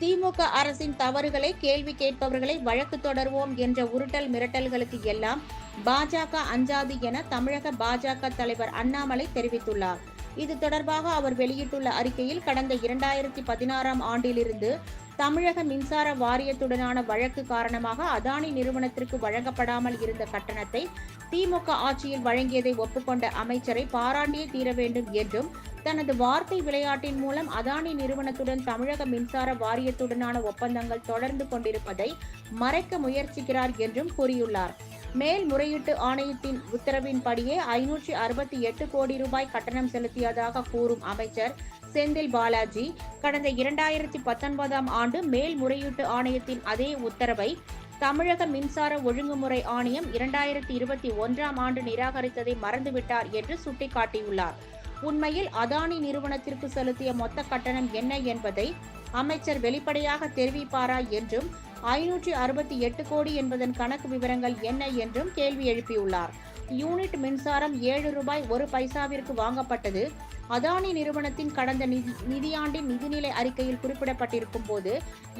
திமுக அரசின் தவறுகளை கேள்வி கேட்பவர்களை வழக்கு தொடர்வோம் என்ற உருட்டல் மிரட்டல்களுக்கு எல்லாம் பாஜக அஞ்சாது என தமிழக பாஜக தலைவர் அண்ணாமலை தெரிவித்துள்ளார். இது தொடர்பாக அவர் வெளியிட்டுள்ள அறிக்கையில் கடந்த இரண்டாயிரத்தி பதினாறாம் ஆண்டிலிருந்து தமிழக மின்சார வாரியத்துடனான வழக்கு காரணமாக அதானி நிறுவனத்திற்கு வழங்கப்படாமல் இருந்த கட்டணத்தை திமுக ஆட்சியில் வழங்கியதை ஒப்புக்கொண்ட அமைச்சரை பாராண்டியே தீர வேண்டும் என்றும் தனது வார்த்தை விளையாட்டின் மூலம் அதானி நிறுவனத்துடன் தமிழக மின்சார வாரியத்துடனான ஒப்பந்தங்கள் தொடர்ந்து கொண்டிருப்பதை மறைக்க முயற்சிக்கிறார் என்றும் கூறியுள்ளார். மேல்முறையீட்டு ஆணையத்தின் உத்தரவின்படியே ஐநூற்றி அறுபத்தி எட்டு கோடி ரூபாய் கட்டணம் செலுத்தியதாக கூறும் அமைச்சர் செந்தில் பாலாஜி கடந்த இரண்டாயிரத்தி பத்தொன்பதாம் ஆண்டு மேல்முறையீட்டு ஆணையத்தின் அதே உத்தரவை தமிழக மின்சார ஒழுங்குமுறை ஆணையம் இரண்டாயிரத்தி இருபத்தி ஒன்றாம் ஆண்டு நிராகரித்ததை மறந்துவிட்டார் என்று சுட்டிக்காட்டியுள்ளார். உண்மையில் அதானி நிறுவனத்திற்கு செலுத்திய மொத்த கட்டணம் என்ன என்பதை அமைச்சர் வெளிப்படையாக தெரிவிப்பாரா என்றும் ஐநூற்றி அறுபத்தி எட்டு கோடி என்பதன் கணக்கு விவரங்கள் என்ன என்றும் கேள்வி எழுப்பியுள்ளார். யூனிட் மின்சாரம் ஏழு ரூபாய் ஒரு பைசாவிற்கு வாங்கப்பட்டது. அதானி நிறுவனத்தின் கடந்த நிதி நிதியாண்டின் நிதிநிலை அறிக்கையில் குறிப்பிடப்பட்டிருக்கும் போது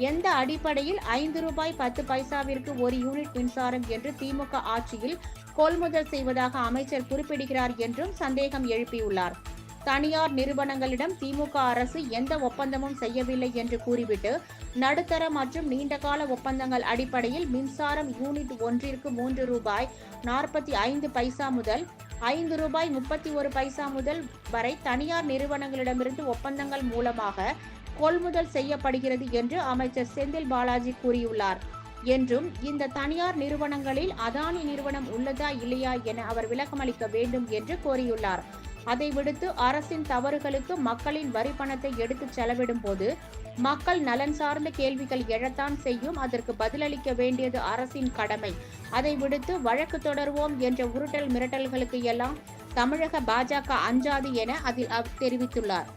எந்த அடிப்படையில் ஐந்து ரூபாய் பத்து பைசாவிற்கு ஒரு யூனிட் மின்சாரம் என்று திமுக ஆட்சியில் கொள்முதல் செய்வதாக அமைச்சர் குறிப்பிடுகிறார் என்றும் சந்தேகம் எழுப்பியுள்ளார். தனியார் நிறுவனங்களிடம் திமுக அரசு எந்த ஒப்பந்தமும் செய்யவில்லை என்று கூறிவிட்டு நடுத்தர மற்றும் நீண்டகால ஒப்பந்தங்கள் அடிப்படையில் மின்சாரம் யூனிட் ஒன்றிற்கு மூன்று ரூபாய் நாற்பத்தி ஐந்து பைசா முதல் ஐந்து ரூபாய் முப்பத்தி ஒரு பைசா முதல் வரை தனியார் நிறுவனங்களிடமிருந்து ஒப்பந்தங்கள் மூலமாக கொள்முதல் செய்யப்படுகிறது என்று அமைச்சர் செந்தில் பாலாஜி கூறியுள்ளார். என்றும் இந்த தனியார் நிறுவனங்களில் அதானி நிறுவனம் உள்ளதா இல்லையா என அவர் விளக்கமளிக்க வேண்டும் என்று கோரியுள்ளார். அதை விடுத்து அரசின் தவறுகளுக்கு மக்களின் வரி பணத்தை எடுத்து செலவிடும் போது மக்கள் நலன் சார்ந்த கேள்விகள் எழத்தான் செய்யும். அதற்கு பதிலளிக்க வேண்டியது அரசின் கடமை. அதை விடுத்து வழக்கு தொடர்வோம் என்ற உருட்டல் மிரட்டல்களுக்கு எல்லாம் தமிழக பாஜக அஞ்சாது என அதில் தெரிவித்துள்ளார்.